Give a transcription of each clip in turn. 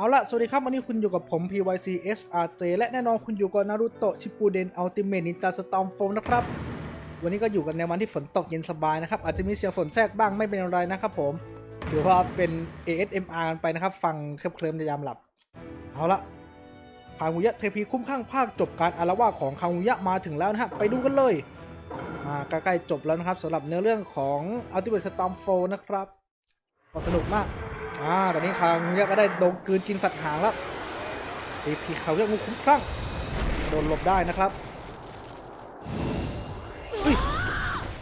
เอาละสวัสดีครับ วันนี้คุณอยู่กับผม PYC SRJ และแน่นอนคุณอยู่กับนารุโตะชิปูเดนอัลติเม e นินจาสตอมโฟมนะครับ วันนี้ก็อยู่กันในวันที่ฝนตกเย็นสบายนะครับ อาจจะมีเสียงฝนแทรกบ้างไม่เป็นไรนะครับผมถือว่าเป็น ASMR กันไปนะครับ ฟังเคลิบเคลิมในยามหลับ เอาละคางูยะเทพีคุ้มข้างภาคจบการอารวาของคางูยะมาถึงแล้วนะฮะไปดูกันเลยอ่าใกล้ๆจบแล้วนะครับสำหรับเนื้อเรื่องของ Ultimate Storm 4นะครับก็สนุกมาก อ่าตอนนี้คางเรียก็ได้โดนกืนกินสัตว์หางแล้วซีพีเขาเรียกงูคุ้มคลั่งโดนหลบได้นะครับอุ้ย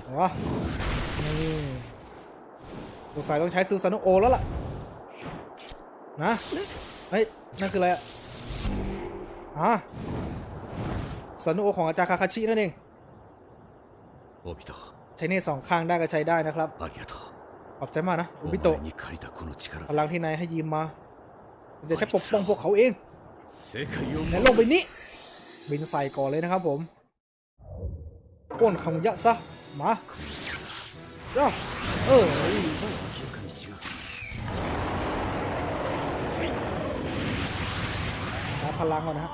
อ๋อนี่สงสัยต้องใช้ซูซานุโอแล้วล่ะ นะ เฮ้ย นั่นคืออะไรอะอะซานโอของอาจารย์คาคาชินั่นเองโอบิโตใช้เนี่ยสองข้างได้ก็ใช้ได้นะครับ ขอบใจมากนะบิโตพลังที่นายให้ยืมมาจะใช้ปกป้องพวกเขาเองแในโลกไปนี้บินใส่ก่อนเลยนะครับผมป้นคำยะซะ มาแล้เออนะพลังก่อนนะครับ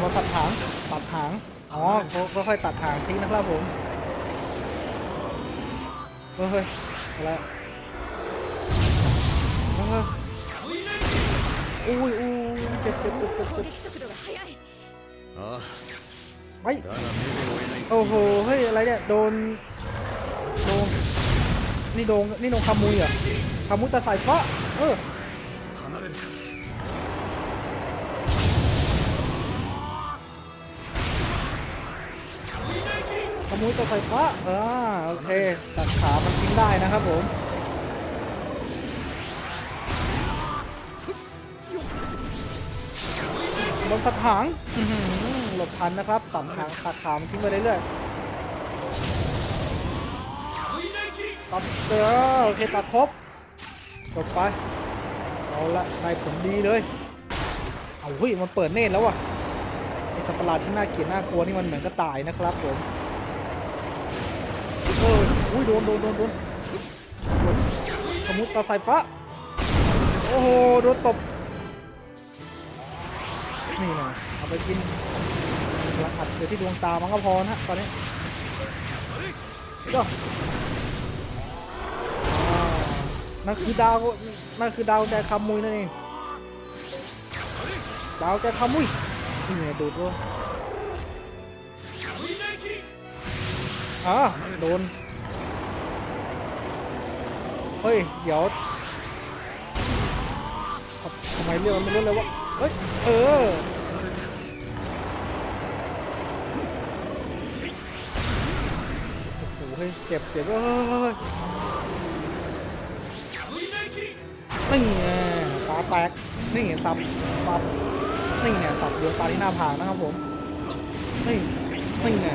มาตัดหาง ตัดหาง อ๋อค่อยๆตัดหางทิ้งนะครับผม ฮ้ยอะไรเฮ้ยอุ้ยอุ้ยเจ็บเจ็บเจ็บเจ็บเจ็บไปโอ้โหเฮ้ยอะไรเนี่ยโดนโดนนี่โดนนี่โดนคามุยอะคามุตาสายฟ้าเออ มยตัวไฟฟ้าอ่าโอเคตัดขามันทิ้งได้นะครับผมบนสัตว์หางอื้อหือหลบทันนะครับตัดหางตัดขามันทิ้งไปเรื่อยๆตัดเออโอเคตัดครบจบไป เอาละได้ผลดีเลย เอาเฮ้ยมันเปิดเนตรแล้วว่ะไอสัตว์ประหลาดที่น่าเกลียดน่ากลัวนี่มันเหมือนกระต่ายนะครับผม เอออุ้ยโดนโดนโดนโดนสมุดตาสายฟ้า โอ้โห โดนตบ นี่นะเอาไปกินระอัดเดี๋ยวที่ดวงตามันก็พอนะตอนนี้ก็นั่นคือดาว นั่นคือดาวใจคำมุยนั่นเอง ดาวใจคำมุยนี่ไงดูดด้วย อ่าโดน เฮ้ย เดี๋ยวทำไมเรื่องมันไม่รู้เลยวะ เฮ้ย เออ โอ้โห เฮ้ย เจ็บเจ็บเฮ้ยเฮ้ยนี่ไงตาแตก นี่สับสับนี่เนี่ยสับดวงตาที่หน้าผากนะครับผม นี่นี่ไง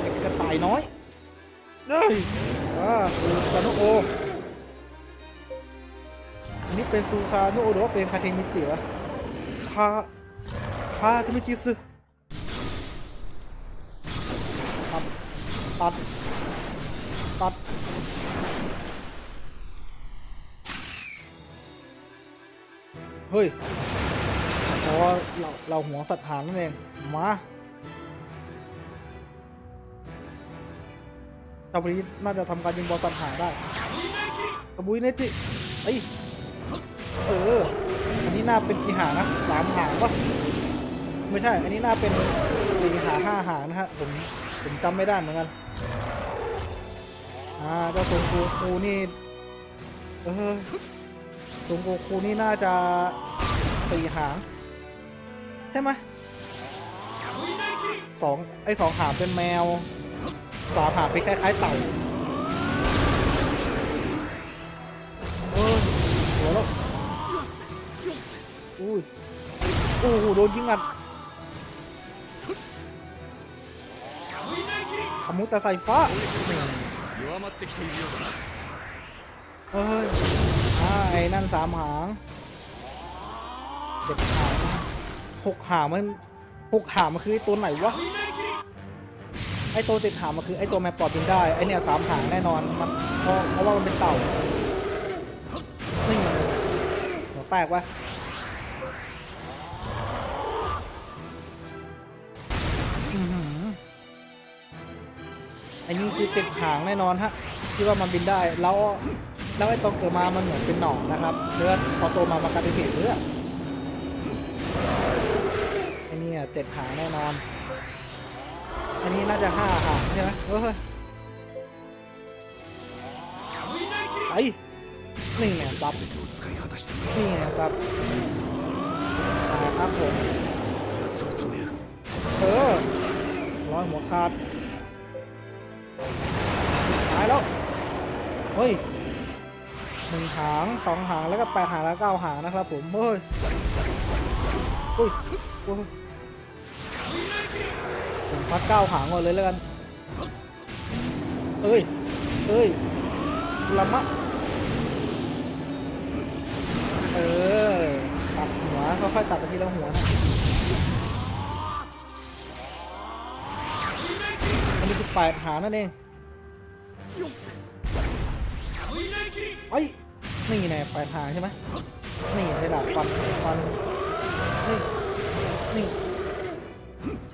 ไอ้กระต่ายน้อย ฮ้ยอ่าซูซาโนโออันนี้เป็นซูซาโนโอหรือว่าเป็นคาเทมิจิวะคาคาเทมิจิซึตัดตัดตัดเฮ้ยเพราะว่าเราเราหัวสัตว์หางนั่นเองมา ตาบุรีน่าจะทำการยิงบอลสัตว์หางได้ตาบุรีเนจิไอเออ อันนี้น่าเป็นกี่หานะสามหางปะไม่ใช่ อันนี้น่าเป็นสี่หาห้าหานะฮะผมผมจำไม่ได้เหมือนกัน อ่าเจ้าตงกูคูนี่ เออตงกูคูนี่น่าจะสี่หาง ใช่ไหมสองไอสองหางเป็นแมว สาผ่าพิคล้ายๆเต่าเออหัวแล้วอู้โอ้โหโดนยิงอัดขมุตะใส่ฟ้าเฮ้ยไอ้นั่นสามหางเจ็ดหางหกหางมันหกหางมันคือตัวไหนวะ ไอ้ตัวเจ็ดหางมันคือไอ้ตัวแมปปอดบินได้ไอ้เนี่ยสามหางแน่นอนมันเพราะเพราะว่ามันเป็นเต่านี่มันหัวแตกวะไอ้นี่คือเจ็ดหางแน่นอนฮะที่ว่ามันบินได้แล้วแล้วไอ้ตอนเกิดมามันเหมือนเป็นหนอนนะครับเลือดพอโตมามันกลายเป็นเห็ดเลือดไอ้เนี่ยเจ็ดหางแน่นอน อันนี้น่าจะห้าค่ะใช่ไหมเออไปนี่ไงครับนี่ไงครับตายครับผมเออร้อยหัวขาดตายแล้วเฮ้ยหนึ่งหางสองหางแล้วก็แปดหางแล้วเก้าหางนะครับผมเฮ้ยเฮ้ย พักเก้าหางก่อนเลยแล้วกัน เอ้ย เอ้ยละมะ เออ ตัดหัวค่อยๆตัดไปทีละหัวนะอันนี้คือแปดหางนั่นเองไอ้ยนี่ไงแปดหางใช่ไหมนี่ไอ้ดาบฟันฟันนี่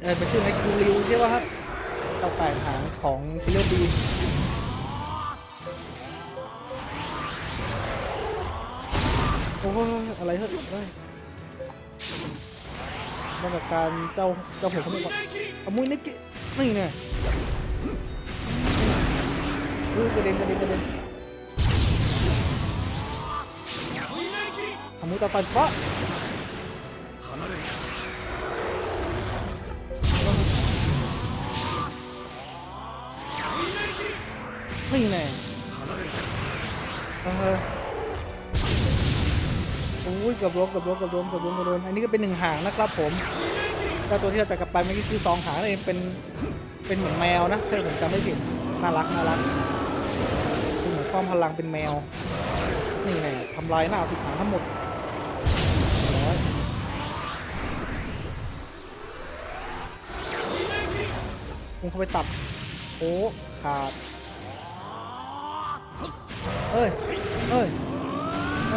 เออเป็นชื่อในคิวริวใช่ป่ะครับเจ้าแปดหางของซิลเลอร์บีโอ้ยอะไรเฮ้ยเฮ้ยมาจากการเจ้าเจ้าหัวเขาเรียกอามุยนิกินี่ไงดูกระเด็นกระเด็นกระเด็นอามุยตาไฟฟ้า โอ้ยกับล้มกับล้มกับล้มกับล้มกับล้มอันนี้ก็เป็นหนึ่งหางนะครับผมก็ตัวที่เราจะกลับไปเมื่อกี้คือสองหางเลยเป็นเป็นเหมือนแมวนะเชื่อผมจำไม่ผิดน่ารักน่ารักเป็เหมือนความพลังเป็นแมวนี่ไงทำลายหน้าสิบหางทั้งหมดร้อคงเข้าไปตัดโอ้ขาด Öl. Öl.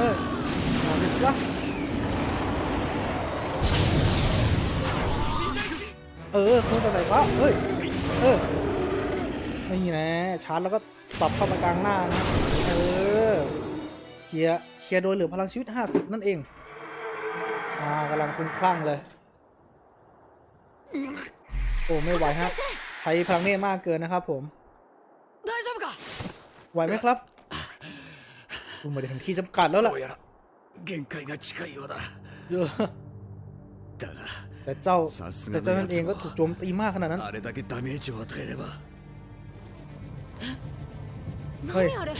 Öl. Alles klar. เออคุณไปไหนวะเฮ้ย เออ นี่นะชาร์จแล้วก็สับเข้ามากลางหน้านะ เออ เคลียเคลียโดยเหลือพลังชีวิต 50 นั่นเอง อ่ากำลังคุ้มคลั่งเลย โอ้ไม่ไหวฮะ ใช้พลังเน่มากเกินนะครับผม ไหวไหมครับ ดูมาได้ถึงที่จำกัดแล้วล่ะ どうやら限界が近いようだ เออ だが แต่เจ้า さす แต่ が เจ้า の นั่นเอง 奴 ก็ถูกโจมตีมากขนาดนั้น あれだけダメージを与えればはい何あれ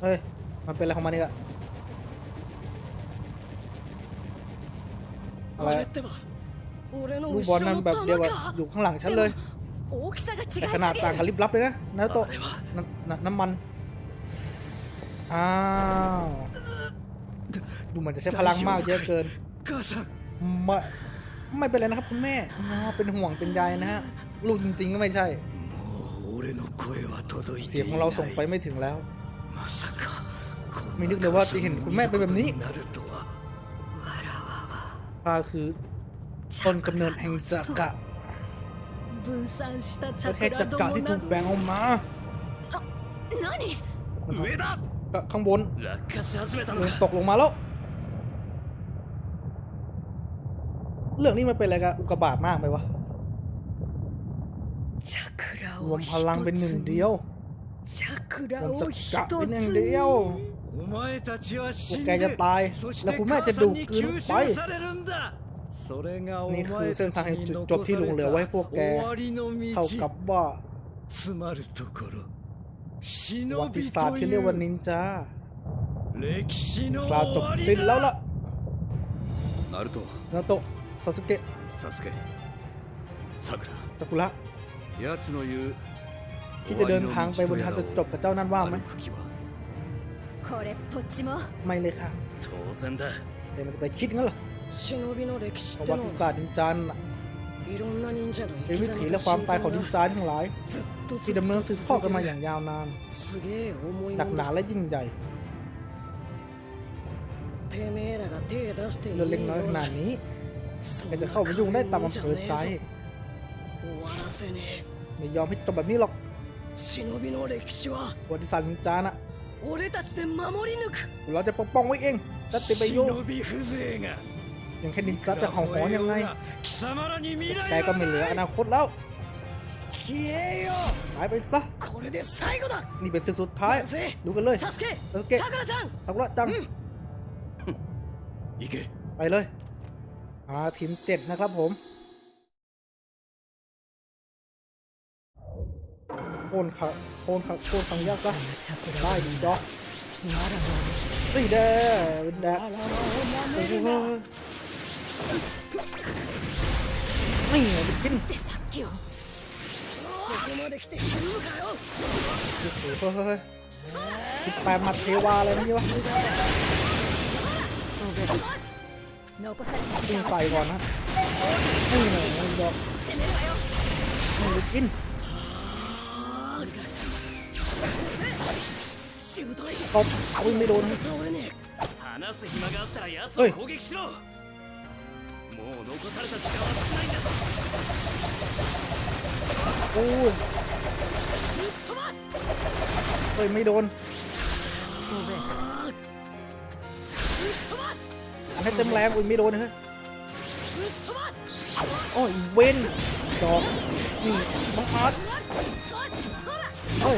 เฮ้ย มันเป็นอะไรของมันนี่อะอะไร あれってば俺の ลูก 後 บอล ろ นั่น の แบบเดียว 弾 กับ か อยู่ข้างหลังฉันเลย 大きさが違いすぎ แต่ る ขนาดต่างกันลิบลับเลยนะนาโตะ あれは น้ำน้ำน้ำมัน อ้าว ดูเหมือนจะใช้พลังมากเยอะเกิน 母さん ไม่ไม่เป็นไรนะครับคุณแม่อ๋อเป็นห่วงเป็นใยนะฮะ ลูกจริงๆก็ไม่ใช่ もう俺の声は届い เสี て ยง い ของ な เราส่ง い ไปไม่ถึงแล้ว まさかこん ไม่นึ な กเลยว่า 母さ จะ ん เห็น を คุณ 見 แม่ る เป็น こ แบ と บนี้ になるとは ข้าคือต้นกำเนิดแห่งจักระ 分散したチ ก็ ャ แค่ ク จั ラ กระ ども ที่ な ถูกแบ่งออกมา 何上だ ก็ ข้างบนตกลงมาแล้ว เรื่องนี้มันเป็นอะไรกันอุกบาทมากไหมวะรวมพลังเป็นหนึ่งเดียวรวมสักกะเป็นหนึ่งเดียวพวกแกจะตาย แล้วคุณแม่จะดูดกืนไปนี่คือเส้นทางจุดจบที่ลุงเหลือไว้พวกแก เท่ากับว่า ประวัติศาสตร์ที่เรียกว่านินจาคราวจบสิ้นแล้วล่ะนารุโตะนารุโตะซาสึเกะซาสึเกะซากุระซากุระที่จะเดินทางไปบนทางจะจบกับเจ้านั่นว่าไหมไม่เลยค่ะเดี๋ยวมันจะไปคิดงั้นเหรอะวัติศาสตร์นินจาเป็นวิถีและความตายของนินจาทั้งหลาย ที่ดำเนินสืบทอดกันมาอย่างยาวนานหนักหนาและยิ่งใหญ่เรื่องเล็กน้อยขนาดนี้ก็จะเข้าไปยุ่งได้ตามอำเภอใจไม่ยอมให้จบแบบนี้หรอกบทที่สันจานะเราจะปกป้องไว้เองตัดติไปโยอย่างแค่นินจาจะห่อหอยังไงแกก็ไม่เหลืออนาคตแล้ว หายไปซะนี่เป็นศึกสุดท้าย ดูกันเลยโอเคซากุระจังซไปเลยอาทีมเจ็ดนะครับผมโคนขาโคนขาโคนสังยากซะได้ดีจ๊อกตีเด้อแดดไม่เหนียวกิน ここまで来てひるむかよ โอ้โหเฮ้ยสิบแปดหมัดเทวาอะไรนี่วะ 残された ยิงใส่ก่อนนะนี่ไงมันดอก 攻めるわよ นี่ไปกิน しぶとい ตบวิ่งไม่โดนนะ 倒れね話す暇があったら奴おいを攻撃しろもう残された時間は少ないんだぞ โ โอ้ยเฮ้ยไม่โดนให้เต็มแรงอุ้ยไม่โดนเฮ้ยโอ้ยเวนดอกนี่บังอาจโอ้ย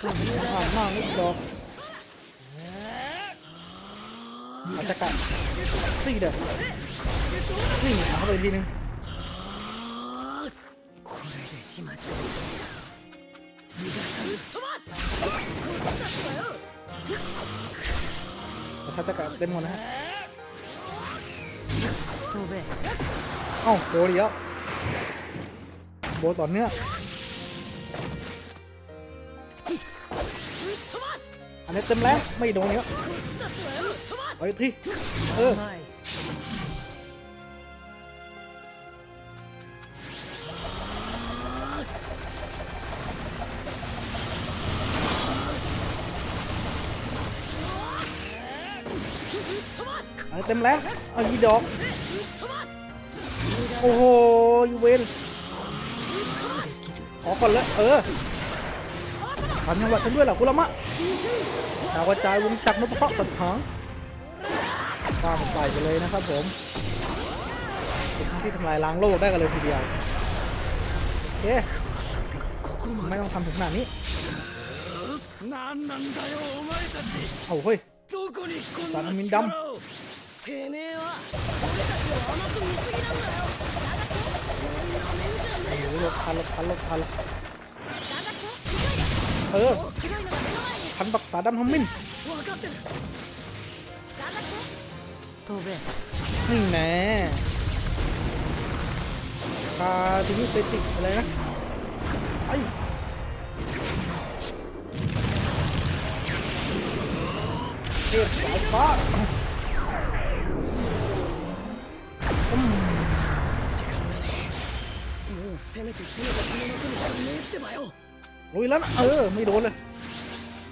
ผ่านมากนี่ดอกอาจจะกัดสี่เด้อนี่เอาไปทีนึง 始末逃がさぶっ飛ばすこっちだってばよ เขาจะกัดเต็มหมดนะฮะ 飛べ เอ้าโดนอีกแล้วโบต่อเนื่อง ぶっ飛ばす อันนี้เต็มแรงไม่โดนอีกแล้ว こっちだってばよぶっ飛ばす เอาอีกทีเออ อัน เต็มแล้วเอายีดอกโอ้โหยูเวนออกก่อนเลยเออทำยังหวะฉันด้วยเหรอกุลมะดาวกระจายวงจักรนพเคราะห์สัตว์หางข้ามใส่ไปเลยนะครับผมเป็นที่ทำลายล้างโลกได้กันเลยทีเดียวเอ๊ะไม่ต้องทำถึงขนาดนี้โอ้โหสารมินดำ てめえは俺たちを甘く見すぎなんだよなめんじゃね โอ้โหหลบทันหลบทันหลบทัน えだがって เออ ひどいのが目の前に ทันบักษาดำทำมิน 分かってるだがって飛べ นี่แน่คาดิมิเตติกอะไรนะไอ้เทพสายฟ้า ลุยแล้วนะเออ ไม่โดนเลย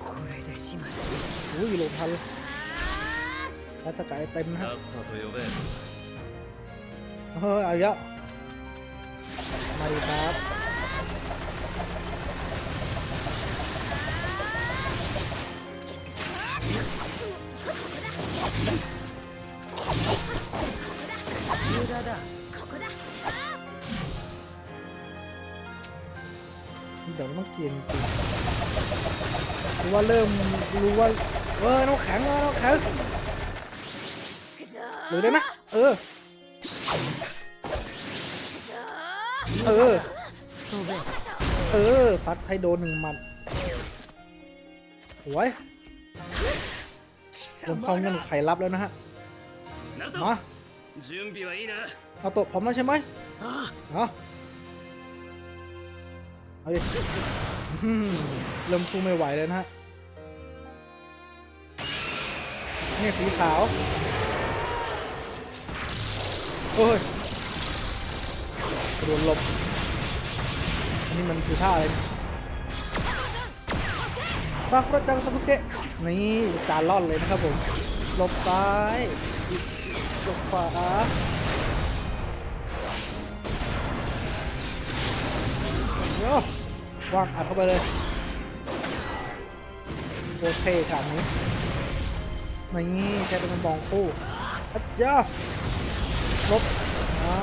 これで始末 อุ้ยหลบทันเลยราชกายเต็มนะฮะ さっさと呼べ เฮ้ยเอาเยอะมาดีครับ 無駄だここだ เดี๋ยวมัเกียนจริงรู้ว่าเริ่มรู้ว่าเออน้องแข็งเออน้องแข็งหรือได้ไหมเออ เออ เออฟัดให้โดนหนึ่งมันอ้ยรวมเข้าเงินไขรับแล้วนะฮะมาเอาตัวพร้อมแล้วใช่ไหมฮะ เอาดิเริ่มสู้ไม่ไหวเลยนะฮะนี่สีขาวโอ้ยโดดหลบอันนี้มันคือท่าอะไรตาคุระจังซาสุเกะนี่จานล่อนเลยนะครับผมหลบซ้ายหลบขวา วางอัดเข้าไปเลยโคตรเท่ฉากนี้นี่ใช้เป็นกระบองคู่อัจจ้าลบอ่า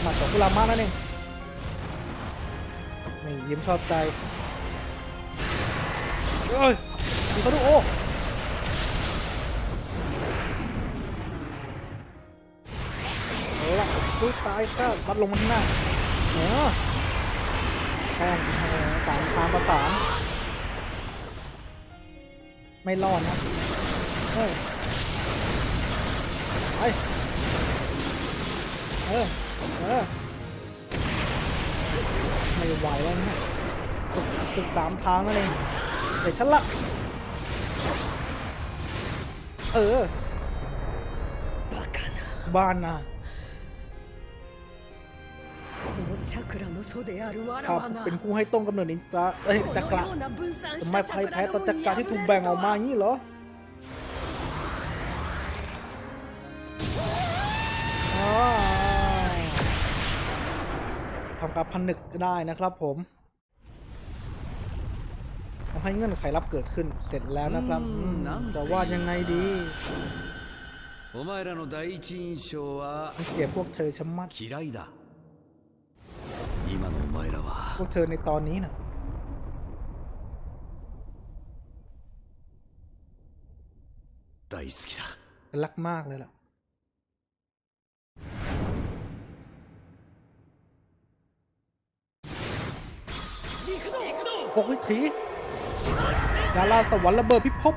หมัดของกุลามานั่นเองนี่ยิ้มชอบใจเอ้ยมีเขาดูโอ้เอาละสู้ตายก็บัดลงมาข้างหน้าเออ ทงสามทางประสานไม่รอดนะเฮ้ยไปเออเออไม่ไหวแล้วเนี่ยศึดสามทางนั่นเองเดี๋ยวฉันละเออ บานะบานา ครั ら บ わが เป็นผู้ให้ต้งกำเนิดนินจาเอ้ย こ จัก の ระ ような分散し ทำไม たチ พ่าย ャク แพ้ ラ ต่อ の จักระที่ถูกแบ่งออกมาอย่างนี้เหรออ่าทำการผนึกได้นะครับผมทำให้เงื่อนไขลับเกิดขึ้นเสร็จแล้วนะครับ อืม อืม なんて จะวาดยังไงดี お前らの第一印象は มันเกลียดพวกเธอชะมัด 嫌いだ 今のお前ら พ は วกเธอในตอนนี้น่ะ 大好きだ รักมากเลยล่ะ หกวิถีดาราสวรรค์ระเบิดพิภพ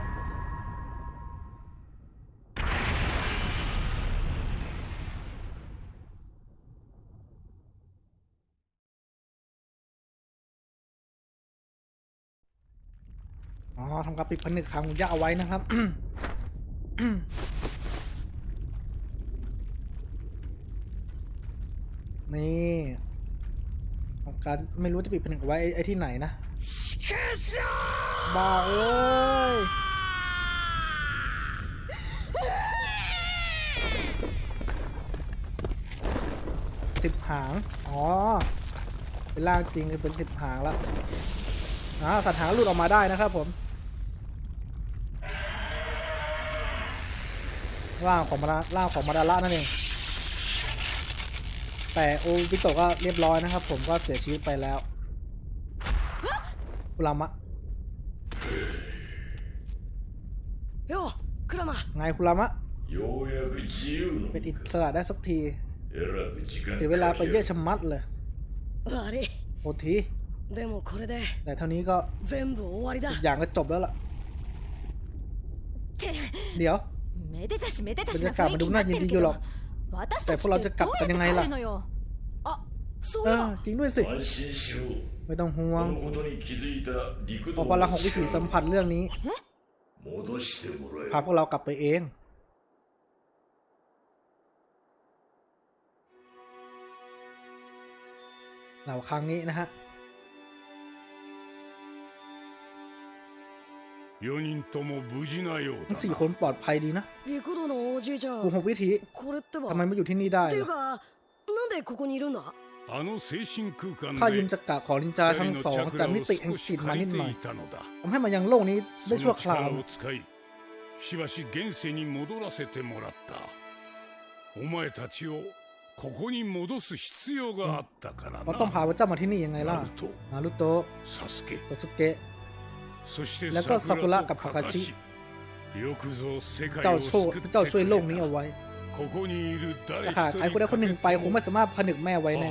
ำการปิดผนึกขังของย่าเอาไว้นะครับนี่ทำการไม่รู้จะปิดผนึกเอาไว้ไอ้ที่ไหนนะบ้าเอ้ยสิบหาง อ๋อ เป็นร่างจริงเป็นสิบหางแล้วอ่าสัตว์หางหลุดออกมาได้นะครับผม ล่างของมาล่างของมาดาระนั่นเองแต่โอวิโตก็เรียบร้อยนะครับ ผมก็เสียชีวิตไปแล้วคุรามะไงคุรามะเป็นอิสระได้สักทีเสีเวลาไปเยอะชะมัดเลยโอทีแต่เท่านี้ก็อย่างก็จบแล้วล่ะเดี๋ยว เรรยากาศมันดูหน้ายินดีอยู่หรอก แต่พวกเราจะกลับกันยังไงล่ะเออจริงด้วยสิ ไม่ต้องห่วงพอพลังของวิถีสัมผัสเรื่องนี้พาพวกเรากลับไปเองเราครั้งนี้นะฮะ 4人とも無事なよう ทั้ง だ สี่ な คนปลอดภัยดีนะ 陸道のおじいちゃ กู ん หกวิถี これってば ทำไมไม่อยู่ที่นี่ได้ っていう ล่ะ かなんでここにいるんだあの精神空間 ข้ายืม で จักระของนินจาทั้ง 二人 ส の อง チャク จาก ラ มิ を ติแห่ง 少 จิ し ตมา 借 นิ り ด て หน่อย いたのだ ทำให้มันยังโลกนี้ได้ そ ชั่ว の คราว 力を使いしばし現世に戻らせてもらったお前たちをここに戻す必要があったから เราต้องพา な พระเจ้ามาที่นี่ยังไงล่ะ ナルト นารุโตะ サスケ ซาสึเกะ そして แล้วก็ซากุระกับคาคาชิเจ้าโชเจ้าช่วยโลกนี้เอาไว้หากใครคนใดคนหนึ่งไปคงไม่สามารถผนึกแม่ไว้แน่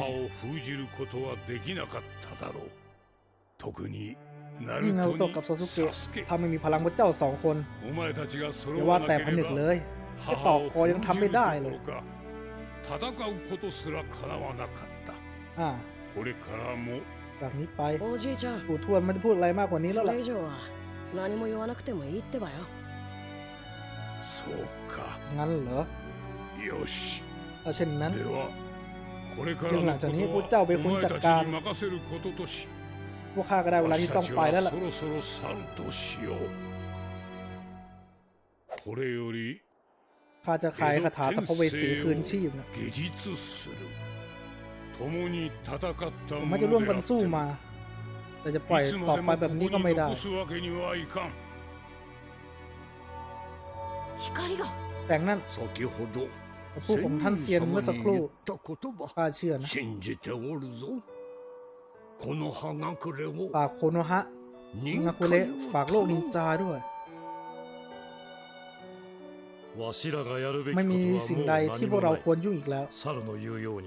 ยิ่งเอาตัวกับซาสุเกะทำให้มีพลังพระเจ้าสองคนอย่าว่าแต่ผนึกเลยแค่ต่อคอยังทำไม่ได้เลยอ่า จากนี้ไปปู่ทวดไม่ได้พูดอะไรมากกว่านี้แล้วล่ะงั้นเหรอถ้าเช่นนั้นเรื่งหลังจากนี้พวกเจ้าไปคุ้นจัดการพวกข้าก็ได้เวลาที่ต้องไปแล้วล่ะข้าจะขายคาถาสัพเวสีคืนชีพนะ ผมไม่จะร่วมกันสู้มา แต่จะปล่อยต่อไปแบบนี้ก็ไม่ได้แสงนั้นคำพูดของท่านเซียนเมื่อสักครู่ข้าเชื่อนะฝากโคโนฮะงากุเระฝากโลกนินจาด้วย ไม่มีสิ่งใดที่พวกเราควรยุ่งอีกแล้ว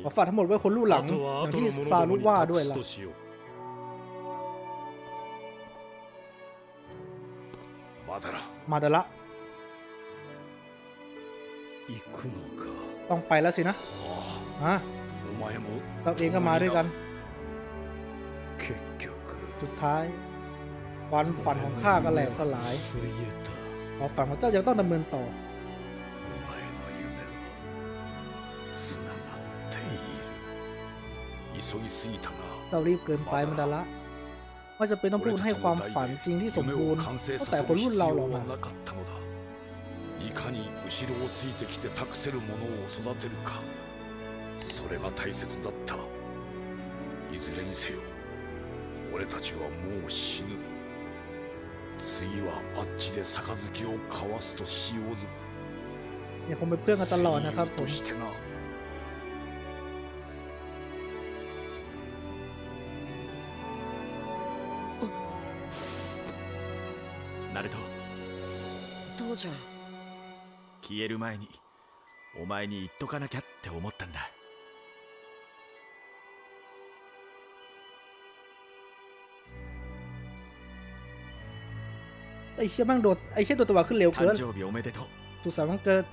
ขอฝากทั้งหมดไว้คนรู่หลังอย่างที่ซาลุว่าด้วยล่ะมาเดละต้องไปแล้วสินะฮะเราเองก็มาด้วยกัน สุดท้าย วันฝันของข้าก็แหลกสลายเพาะฝันของเจ้ายังต้องดำเนินต่อ เรารีบเกินไปมันดาละว่าจะเป็นต้องพูดให้ความฝันจริงที่สมบูรณ์ 夢を完成 ตั้ง さ แต่ せ คน る รุ่น 必 เรา 要 หรอก は นะ なかったのだいかに後ろをついてきて託せる者を育てるかそれが大切だったいずれにせよ俺たちはもう死ぬ次はあっちで杯を交わすとしようぞ ยังคงเป็นเพื่อนกันตลอดนะครับผ と ม 父ちゃん消える前にお前に言っとかなきゃって思ったんだ ไอ้เชี่ยแม่งโดดไอ้เชี่ยโดดตัวขึ้นเร็วเกิน 誕生日おめでとう สุขสันต์วันเกิด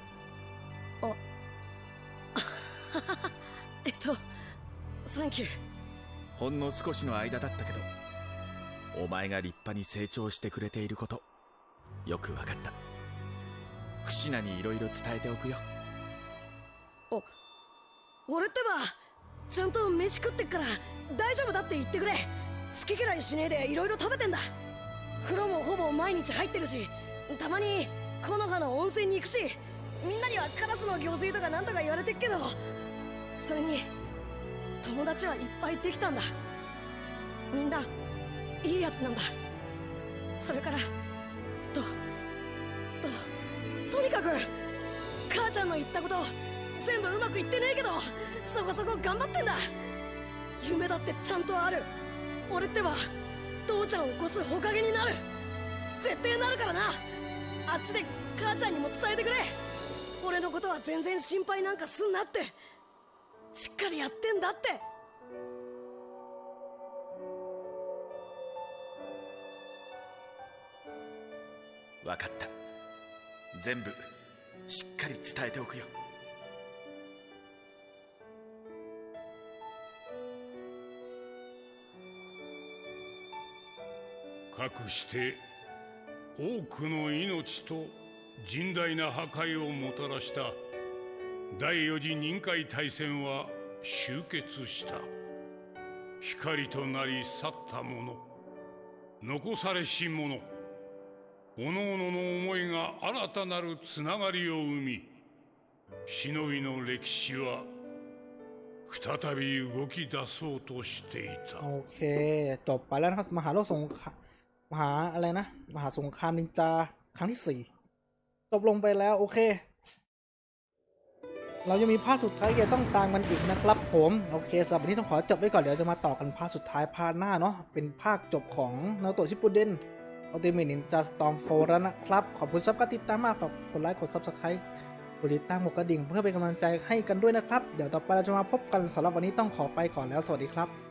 えっとサンキューほんの少しの間だったけどお前が立派に成長してくれていることよくわかったク シナにいろいろ伝えておくよ。お俺ってばちゃんと飯食ってっから大丈夫だって言ってくれ。好き嫌いしねえでいろいろ食べてんだ。風呂もほぼ毎日入ってるしたまに木の葉の温泉に行くしみんなにはカラスの行水とかなんとか言われてっけどそれに友達はいっぱいできたんだ。みんないいやつなんだ。それからとととく。母ちゃんの言ったこと全部うまくいってねえけどそこそこ頑張ってんだ。夢だってちゃんとある。俺ってば父ちゃんを起こすほかげになる。絶対なるからな。あっちで母ちゃんにも伝えてくれ。俺のことは全然心配なんかすんなって。しっかりやってんだって。わかった。全部しっかり伝えておくよ。かくして多くの命と甚大な破壊をもたらした第四次任海大戦は終結した。光となり去った者。残されし者。各々の思いが新たなるつながりを生み忍びの歴史は再び動き出そうとしていた โอเค จบไปแล้วนะครับ มหาโลกสงครามมหาอะไรนะ มหาสงครามนินจา ครั้งที่สี่จบลงไปแล้ว โอเค เรายังมีภาคสุดท้ายที่จะต้องตามกันอีกนะครับผม โอเคสำหรับวันนี้ต้องขอจบไว้ก่อน เดี๋ยวจะมาต่อกันภาคสุดท้ายภาคหน้าเนาะ เป็นภาคจบของนาโตะชิปปุเดน อัลติเมทนินจาสตอมโฟแล้วนะครับ ขอบคุณซับการติดตามมากฝากกดไลค์กดซับสไครต์กดติดตามกดกระดิ่งเพื่อเป็นกำลังใจให้กันด้วยนะครับ เดี๋ยวต่อไปเราจะมาพบกันสำหรับวันนี้ต้องขอไปก่อนแล้วสวัสดีครับ